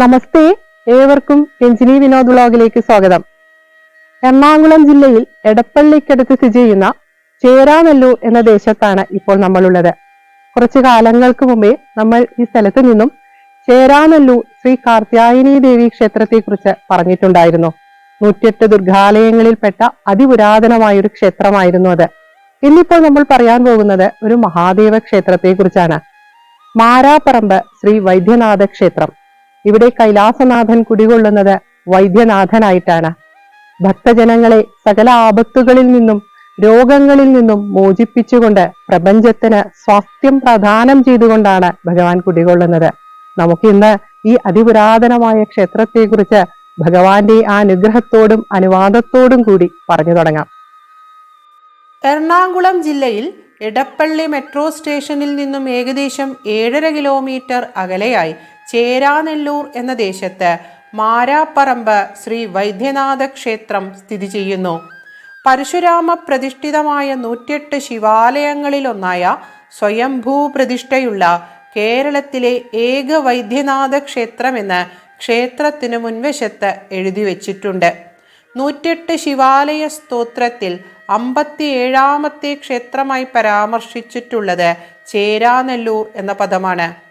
നമസ്തേ ഏവർക്കും രഞ്ജിനി വിനോദ് വ്ളോഗിലേക്ക് സ്വാഗതം. എറണാകുളം ജില്ലയിൽ എടപ്പള്ളിക്കടുത്ത് സ്ഥിതി ചെയ്യുന്ന ചേരാനെല്ലൂർ എന്ന ദേശത്താണ് ഇപ്പോൾ നമ്മളുള്ളത്. കുറച്ചു കാലങ്ങൾക്ക് മുമ്പേ നമ്മൾ ഈ സ്ഥലത്ത് നിന്നും ചേരാനെല്ലൂർ ശ്രീ കാർത്യായനി ദേവി ക്ഷേത്രത്തെ കുറിച്ച് പറഞ്ഞിട്ടുണ്ടായിരുന്നു. നൂറ്റിയെട്ട് ദുർഗാലയങ്ങളിൽപ്പെട്ട അതിപുരാതനമായ ഒരു ക്ഷേത്രമായിരുന്നു അത്. ഇന്നിപ്പോൾ നമ്മൾ പറയാൻ പോകുന്നത് ഒരു മഹാദേവ ക്ഷേത്രത്തെ കുറിച്ചാണ് മാരാപ്പറമ്പ് ശ്രീ വൈദ്യനാഥ ക്ഷേത്രം. ഇവിടെ കൈലാസനാഥൻ കുടികൊള്ളുന്നത് വൈദ്യനാഥനായിട്ടാണ്. ഭക്തജനങ്ങളെ സകല ആപത്തുകളിൽ നിന്നും രോഗങ്ങളിൽ നിന്നും മോചിപ്പിച്ചുകൊണ്ട് പ്രപഞ്ചത്തിന് സ്വാസ്ഥ്യം പ്രദാനം ചെയ്തുകൊണ്ടാണ് ഭഗവാൻ കുടികൊള്ളുന്നത്. നമുക്കിന്ന് ഈ അതിപുരാതനമായ ക്ഷേത്രത്തെക്കുറിച്ച് ഭഗവാന്റെ ആ അനുഗ്രഹത്തോടും അനുവാദത്തോടും കൂടി പറഞ്ഞു തുടങ്ങാം. എറണാകുളം ജില്ലയിൽ എടപ്പള്ളി മെട്രോ സ്റ്റേഷനിൽ നിന്നും ഏകദേശം ഏഴര കിലോമീറ്റർ അകലെയായി ചേരാനെല്ലൂർ എന്ന ദേശത്ത് മാരാപ്പറമ്പ് ശ്രീ വൈദ്യനാഥ ക്ഷേത്രം സ്ഥിതി ചെയ്യുന്നു. പരശുരാമ പ്രതിഷ്ഠിതമായ നൂറ്റെട്ട് ശിവാലയങ്ങളിലൊന്നായ സ്വയംഭൂ പ്രതിഷ്ഠയുള്ള കേരളത്തിലെ ഏക വൈദ്യനാഥ ക്ഷേത്രമെന്ന് ക്ഷേത്രത്തിനു മുൻവശത്ത് എഴുതി വച്ചിട്ടുണ്ട്. നൂറ്റെട്ട് ശിവാലയ സ്തോത്രത്തിൽ അമ്പത്തിയേഴാമത്തെ ക്ഷേത്രമായി പരാമർശിച്ചിട്ടുള്ളത് ചേരാനല്ലൂർ എന്ന പദമാണ്.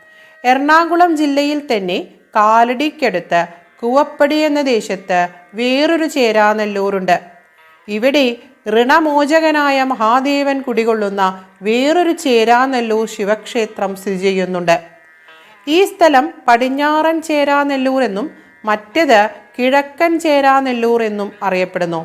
എറണാകുളം ജില്ലയിൽ തന്നെ കാലടിക്കടുത്ത് കുവപ്പടി എന്ന ദേശത്ത് വേറൊരു ചേരാനെല്ലൂരുണ്ട് ഇവിടെ ഋണമോചകനായ മഹാദേവൻ കുടികൊള്ളുന്ന വേറൊരു ചേരാനെല്ലൂർ ശിവക്ഷേത്രം സ്ഥിതി ചെയ്യുന്നുണ്ട്. ഈ സ്ഥലം പടിഞ്ഞാറൻ ചേരാനെല്ലൂർ എന്നും മറ്റേത് കിഴക്കൻ ചേരാനെല്ലൂർ എന്നും അറിയപ്പെടുന്നു.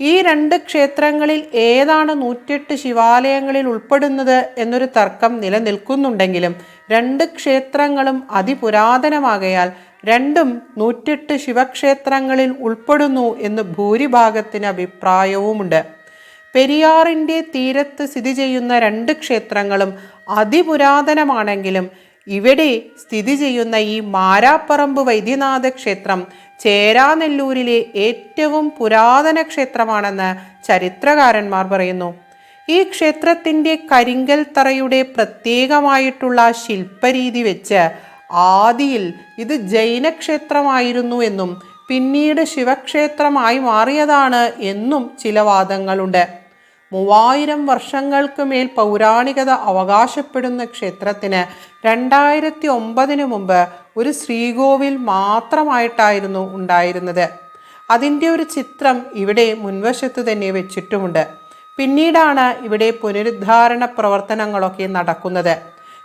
ഈ രണ്ട് ക്ഷേത്രങ്ങളിൽ ഏതാണ് നൂറ്റെട്ട് ശിവാലയങ്ങളിൽ ഉൾപ്പെടുന്നത് എന്നൊരു തർക്കം നിലനിൽക്കുന്നുണ്ടെങ്കിലും രണ്ട് ക്ഷേത്രങ്ങളും അതിപുരാതനമാകയാൽ രണ്ടും നൂറ്റെട്ട് ശിവക്ഷേത്രങ്ങളിൽ ഉൾപ്പെടുന്നു എന്ന് ഭൂരിഭാഗത്തിന് അഭിപ്രായവുമുണ്ട്. പെരിയാറിന്റെ തീരത്ത് സ്ഥിതി ചെയ്യുന്ന രണ്ട് ക്ഷേത്രങ്ങളും അതിപുരാതനമാണെങ്കിലും ഇവിടെ സ്ഥിതി ചെയ്യുന്ന ഈ മാരാപ്പറമ്പ് വൈദ്യനാഥ ക്ഷേത്രം ചേരാനെല്ലൂരിലെ ഏറ്റവും പുരാതന ക്ഷേത്രമാണെന്ന് ചരിത്രകാരന്മാർ പറയുന്നു. ഈ ക്ഷേത്രത്തിന്റെ കരിങ്കൽ തറയുടെ പ്രത്യേകമായിട്ടുള്ള ശില്പരീതി വെച്ച് ആദിയിൽ ഇത് ജൈനക്ഷേത്രമായിരുന്നു എന്നും പിന്നീട് ശിവക്ഷേത്രമായി മാറിയതാണ് എന്നും ചില വാദങ്ങളുണ്ട്. മൂവായിരം വർഷങ്ങൾക്ക് മേൽ പൗരാണികത അവകാശപ്പെടുന്ന ക്ഷേത്രത്തിന് രണ്ടായിരത്തി ഒമ്പതിനു മുമ്പ് ഒരു ശ്രീകോവിൽ മാത്രമായിട്ടായിരുന്നു ഉണ്ടായിരുന്നത്. അതിന്റെ ഒരു ചിത്രം ഇവിടെ മുൻവശത്ത് തന്നെ വെച്ചിട്ടുമുണ്ട്. പിന്നീടാണ് ഇവിടെ പുനരുദ്ധാരണ പ്രവർത്തനങ്ങളൊക്കെ നടക്കുന്നത്.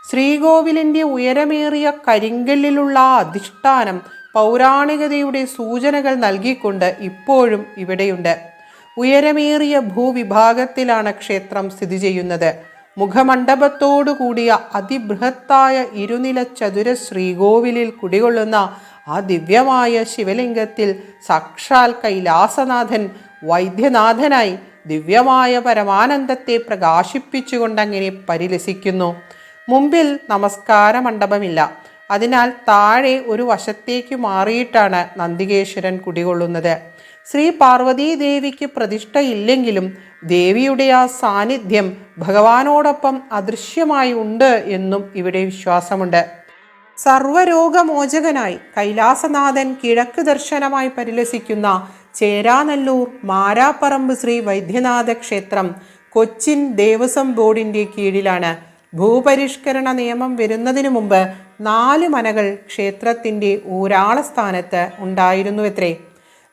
ശ്രീകോവിലിന്റെ ഉയരമേറിയ കരിങ്കല്ലിലുള്ള അധിഷ്ഠാനം പൗരാണികതയുടെ സൂചനകൾ നൽകിക്കൊണ്ട് ഇപ്പോഴും ഇവിടെയുണ്ട്. ഉയരമേറിയ ഭൂവിഭാഗത്തിലാണ് ക്ഷേത്രം സ്ഥിതി ചെയ്യുന്നത്. മുഖമണ്ഡപത്തോടു കൂടിയ അതിബൃഹത്തായ ഇരുനില ചതുര ശ്രീകോവിലിൽ കുടികൊള്ളുന്ന ആ ദിവ്യമായ ശിവലിംഗത്തിൽ സാക്ഷാൽ കൈലാസനാഥൻ വൈദ്യനാഥനായി ദിവ്യമായ പരമാനന്ദത്തെ പ്രകാശിപ്പിച്ചുകൊണ്ടങ്ങനെ പരിലസിക്കുന്നു. മുമ്പിൽ നമസ്കാര മണ്ഡപമില്ല. അതിനാൽ താഴെ ഒരു വശത്തേക്ക് മാറിയിട്ടാണ് നന്ദികേശ്വരൻ കുടികൊള്ളുന്നത്. ശ്രീ പാർവതീ ദേവിക്ക് പ്രതിഷ്ഠയില്ലെങ്കിലും ദേവിയുടെ ആ സാന്നിധ്യം ഭഗവാനോടൊപ്പം അദൃശ്യമായി ഉണ്ട് എന്നും ഇവിടെ വിശ്വാസമുണ്ട്. സർവരോഗമോചകനായി കൈലാസനാഥൻ കിഴക്ക് ദർശനമായി പരിലസിക്കുന്ന ചേരാനല്ലൂർ മാരാപ്പറമ്പ് ശ്രീ വൈദ്യനാഥ ക്ഷേത്രം കൊച്ചിൻ ദേവസ്വം ബോർഡിന്റെ കീഴിലാണ്. ഭൂപരിഷ്കരണ നിയമം വരുന്നതിനു മുമ്പ് നാല് മനകൾ ക്ഷേത്രത്തിന്റെ ഊരാള സ്ഥാനത്ത് ഉണ്ടായിരുന്നുവത്രേ.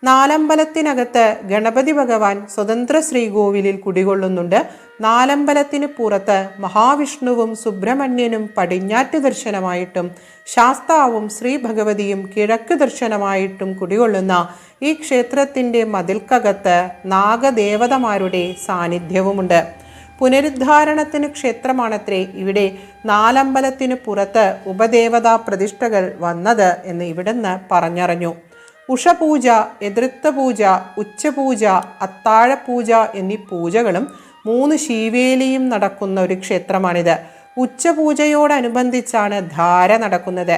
നാലമ്പലത്തിനകത്ത് ഗണപതി ഭഗവാൻ സ്വതന്ത്ര ശ്രീകോവിലിൽ കുടികൊള്ളുന്നുണ്ട്. നാലമ്പലത്തിന് പുറത്ത് മഹാവിഷ്ണുവും സുബ്രഹ്മണ്യനും പടിഞ്ഞാറ്റ് ദർശനമായിട്ടും ശാസ്താവും ശ്രീ ഭഗവതിയും കിഴക്ക് ദർശനമായിട്ടും കുടികൊള്ളുന്ന ഈ ക്ഷേത്രത്തിന്റെ മതിൽക്കകത്ത് നാഗദേവതമാരുടെ സാന്നിധ്യവുമുണ്ട്. പുനരുദ്ധാരണത്തിന് ക്ഷേത്രമാണത്രേ ഇവിടെ നാലമ്പലത്തിന് പുറത്ത് ഉപദേവതാ പ്രതിഷ്ഠകൾ വന്നത് എന്ന് ഇവിടുന്ന് പറഞ്ഞറിഞ്ഞു. ഉഷപൂജ എതിർത്ത പൂജ ഉച്ചപൂജ അത്താഴപൂജ എന്നീ പൂജകളും മൂന്ന് ശീവേലിയും നടക്കുന്ന ഒരു ക്ഷേത്രമാണിത്. ഉച്ചപൂജയോടനുബന്ധിച്ചാണ് ധാര നടക്കുന്നത്.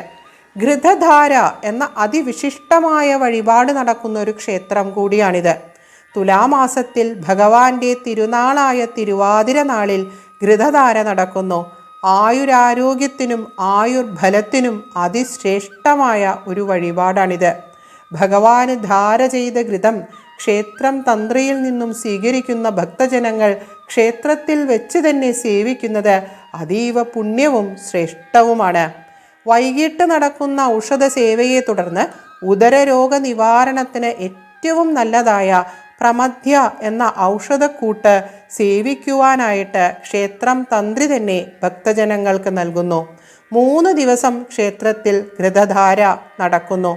ഘൃതധാര എന്ന അതിവിശിഷ്ടമായ വഴിപാട് നടക്കുന്ന ഒരു ക്ഷേത്രം കൂടിയാണിത്. തുലാമാസത്തിൽ ഭഗവാന്റെ തിരുനാളായ തിരുവാതിര നാളിൽ ഘൃതധാര നടക്കുന്നു. ആയുരാരോഗ്യത്തിനും ആയുർഫലത്തിനും അതിശ്രേഷ്ഠമായ ഒരു വഴിപാടാണിത്. ഭഗവാന് ധാര ചെയ്ത ഘൃതം ക്ഷേത്രം തന്ത്രിയിൽ നിന്നും സ്വീകരിക്കുന്ന ഭക്തജനങ്ങൾ ക്ഷേത്രത്തിൽ വെച്ച് തന്നെ സേവിക്കുന്നത് അതീവ പുണ്യവും ശ്രേഷ്ഠവുമാണ്. വൈകിട്ട് നടക്കുന്ന ഔഷധ സേവയെ തുടർന്ന് ഉദരരോഗ നിവാരണത്തിന് ഏറ്റവും നല്ലതായ പ്രമധ്യ എന്ന ഔഷധക്കൂട്ട് സേവിക്കുവാനായിട്ട് ക്ഷേത്രം തന്ത്രി തന്നെ ഭക്തജനങ്ങൾക്ക് നൽകുന്നു. മൂന്ന് ദിവസം ക്ഷേത്രത്തിൽ ഘൃതധാര നടക്കുന്നു.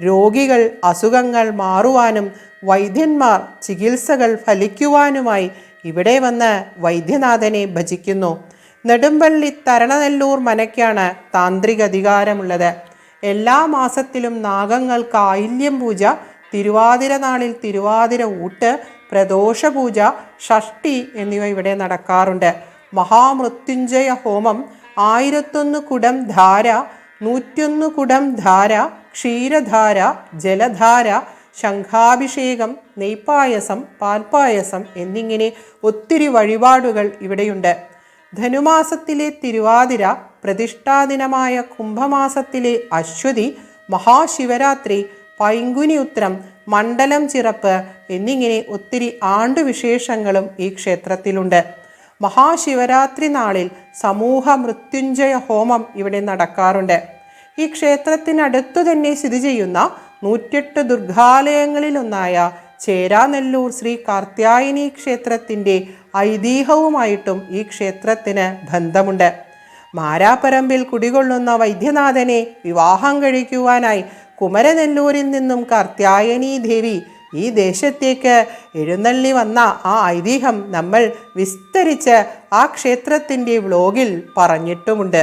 രോഗികൾ അസുഖങ്ങൾ മാറുവാനും വൈദ്യന്മാർ ചികിത്സകൾ ഫലിക്കുവാനുമായി ഇവിടെ വന്ന് വൈദ്യനാഥനെ ഭജിക്കുന്നു. നെടുമ്പള്ളി തരണനെല്ലൂർ മനയ്ക്കാണ് താന്ത്രിക അധികാരമുള്ളത്. എല്ലാ മാസത്തിലും നാഗങ്ങൾക്ക് ആയില്യം പൂജ തിരുവാതിര നാളിൽ തിരുവാതിര ഊട്ട് പ്രദോഷ പൂജ ഷഷ്ടി എന്നിവ ഇവിടെ നടക്കാറുണ്ട്. മഹാമൃത്യുഞ്ജയ ഹോമം ആയിരത്തൊന്ന് കുടം ധാര നൂറ്റൊന്ന് കുടം ധാര ക്ഷീരധാര ജലധാര ശംഖാഭിഷേകം നെയ്പായസം പാൽപ്പായസം എന്നിങ്ങനെ ഒത്തിരി വഴിപാടുകൾ ഇവിടെയുണ്ട്. ധനുമാസത്തിലെ തിരുവാതിര പ്രതിഷ്ഠാദിനമായ കുംഭമാസത്തിലെ അശ്വതി മഹാശിവരാത്രി പൈങ്കുനി ഉത്രം മണ്ഡലം ചിറപ്പ് എന്നിങ്ങനെ ഒത്തിരി ആണ്ടുവിശേഷങ്ങളും ഈ ക്ഷേത്രത്തിലുണ്ട്. മഹാശിവരാത്രി നാളിൽ സമൂഹ മൃത്യുഞ്ജയ ഹോമം ഇവിടെ നടക്കാറുണ്ട്. ഈ ക്ഷേത്രത്തിനടുത്തു തന്നെ സ്ഥിതി ചെയ്യുന്ന നൂറ്റെട്ട് ദുർഗാലയങ്ങളിലൊന്നായ ചേരാനെല്ലൂർ ശ്രീ കാർത്യായനി ക്ഷേത്രത്തിന്റെ ഐതിഹ്യവുമായിട്ടും ഈ ക്ഷേത്രത്തിന് ബന്ധമുണ്ട്. മാരാപ്പറമ്പിൽ കുടികൊള്ളുന്ന വൈദ്യനാഥനെ വിവാഹം കഴിക്കുവാനായി കുമരനെല്ലൂരിൽ നിന്നും കാർത്യായനി ദേവി ഈ ദേശത്തേക്ക് എഴുന്നള്ളി വന്ന ആ ഐതിഹ്യം നമ്മൾ വിസ്തരിച്ച് ആ ക്ഷേത്രത്തിന്റെ വ്ലോഗിൽ പറഞ്ഞിട്ടുമുണ്ട്.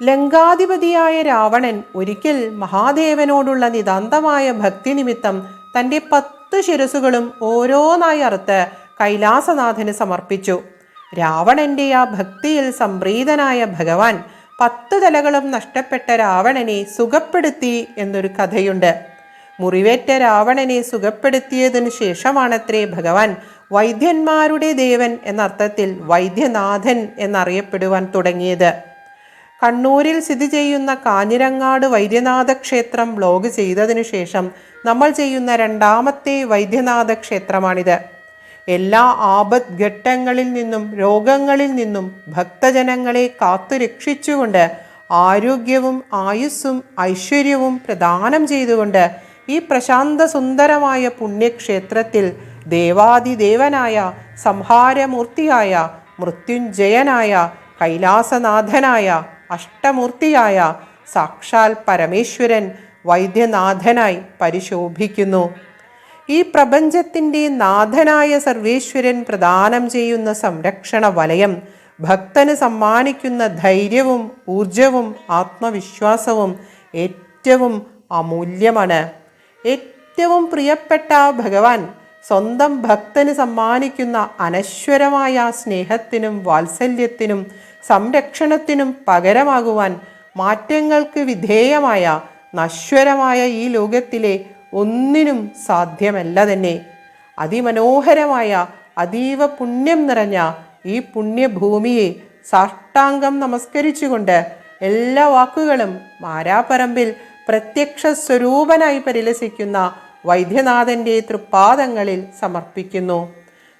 ലങ്കാധിപതിയായ രാവണൻ ഒരിക്കൽ മഹാദേവനോടുള്ള നിതാന്തമായ ഭക്തി നിമിത്തം തന്റെ പത്ത് ശിരസുകളും ഓരോന്നായി അറുത്ത് കൈലാസനാഥന് സമർപ്പിച്ചു. രാവണന്റെ ആ ഭക്തിയിൽ സംപ്രീതനായ ഭഗവാൻ പത്ത് തലകളും നഷ്ടപ്പെട്ട രാവണനെ സുഖപ്പെടുത്തി എന്നൊരു കഥയുണ്ട്. മുറിവേറ്റ രാവണനെ സുഖപ്പെടുത്തിയതിനു ശേഷമാണത്രേ ഭഗവാൻ വൈദ്യന്മാരുടെ ദേവൻ എന്നർത്ഥത്തിൽ വൈദ്യനാഥൻ എന്നറിയപ്പെടുവാൻ തുടങ്ങിയത്. കണ്ണൂരിൽ സ്ഥിതി ചെയ്യുന്ന കാഞ്ഞിരങ്ങാട് വൈദ്യനാഥ ക്ഷേത്രം ബ്ലോഗ് ചെയ്തതിനു ശേഷം നമ്മൾ ചെയ്യുന്ന രണ്ടാമത്തെ വൈദ്യനാഥ ക്ഷേത്രമാണിത് എല്ലാ ആപത് ഘട്ടങ്ങളിൽ നിന്നും രോഗങ്ങളിൽ നിന്നും ഭക്തജനങ്ങളെ കാത്തു രക്ഷിച്ചുകൊണ്ട് ആരോഗ്യവും ആയുസ്സും ഐശ്വര്യവും പ്രദാനം ചെയ്തുകൊണ്ട് ഈ പ്രശാന്ത സുന്ദരമായ പുണ്യക്ഷേത്രത്തിൽ ദേവാദിദേവനായ സംഹാരമൂർത്തിയായ മൃത്യുഞ്ജയനായ കൈലാസനാഥനായ അഷ്ടമൂർത്തിയായ സാക്ഷാൽ പരമേശ്വരൻ വൈദ്യനാഥനായി പരിശോഭിക്കുന്നു. ഈ പ്രപഞ്ചത്തിന്റെ നാഥനായ സർവേശ്വരൻ പ്രദാനം ചെയ്യുന്ന സംരക്ഷണ വലയം ഭക്തന് സമ്മാനിക്കുന്ന ധൈര്യവും ഊർജവും ആത്മവിശ്വാസവും ഏറ്റവും അമൂല്യമാണ്. ഏറ്റവും പ്രിയപ്പെട്ട ഭഗവാൻ സ്വന്തം ഭക്തന് സമ്മാനിക്കുന്ന അനശ്വരമായ സ്നേഹത്തിനും വാത്സല്യത്തിനും സംരക്ഷണത്തിനും പകരമാകുവാൻ മാറ്റങ്ങൾക്ക് വിധേയമായ നശ്വരമായ ഈ ലോകത്തിലെ ഒന്നിനും സാധ്യമല്ല തന്നെ. അതിമനോഹരമായ അതീവ പുണ്യം നിറഞ്ഞ ഈ പുണ്യഭൂമിയെ സാഷ്ടാംഗം നമസ്കരിച്ചുകൊണ്ട് എല്ലാ വാക്കുകളും മാരാപ്പറമ്പിൽ പ്രത്യക്ഷ സ്വരൂപനായി പരിലസിക്കുന്ന വൈദ്യനാഥന്റെ തൃപ്പാദങ്ങളിൽ സമർപ്പിക്കുന്നു.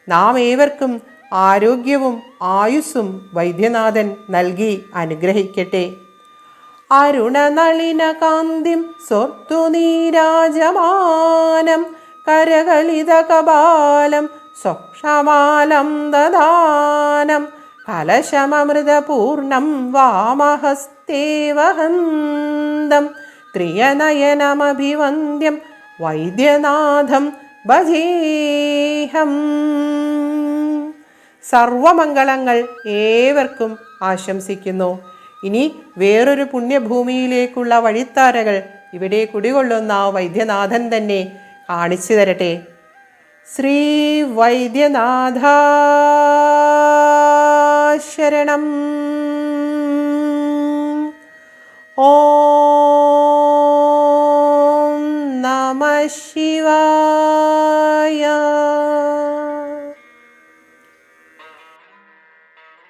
നാം ഏവർക്കും ആരോഗ്യവും ആയുസ്സും വൈദ്യനാഥൻ നൽകി അനുഗ്രഹിക്കട്ടെ. അരുണനളിന കാന്തിം സ്വർത്തു നീരാജമാനം കരകളിത കപാലം സ്വക്ഷമാലം ദദാനം കലശമൃതപൂർണം വാമഹസ്തേ വഹന്തം ത്രിയനയനമഭിവന്ദ്യം വൈദ്യനാഥം ഭജേഹം സർവമംഗളങ്ങൾ ഏവർക്കും ആശംസിക്കുന്നു. ഇനി വേറൊരു പുണ്യഭൂമിയിലേക്കുള്ള വഴിത്താരകൾ ഇവിടെ കുടികൊള്ളുന്ന വൈദ്യനാഥൻ തന്നെ കാണിച്ചു തരട്ടെ. ശ്രീ വൈദ്യനാഥ ശരണം ഓം しは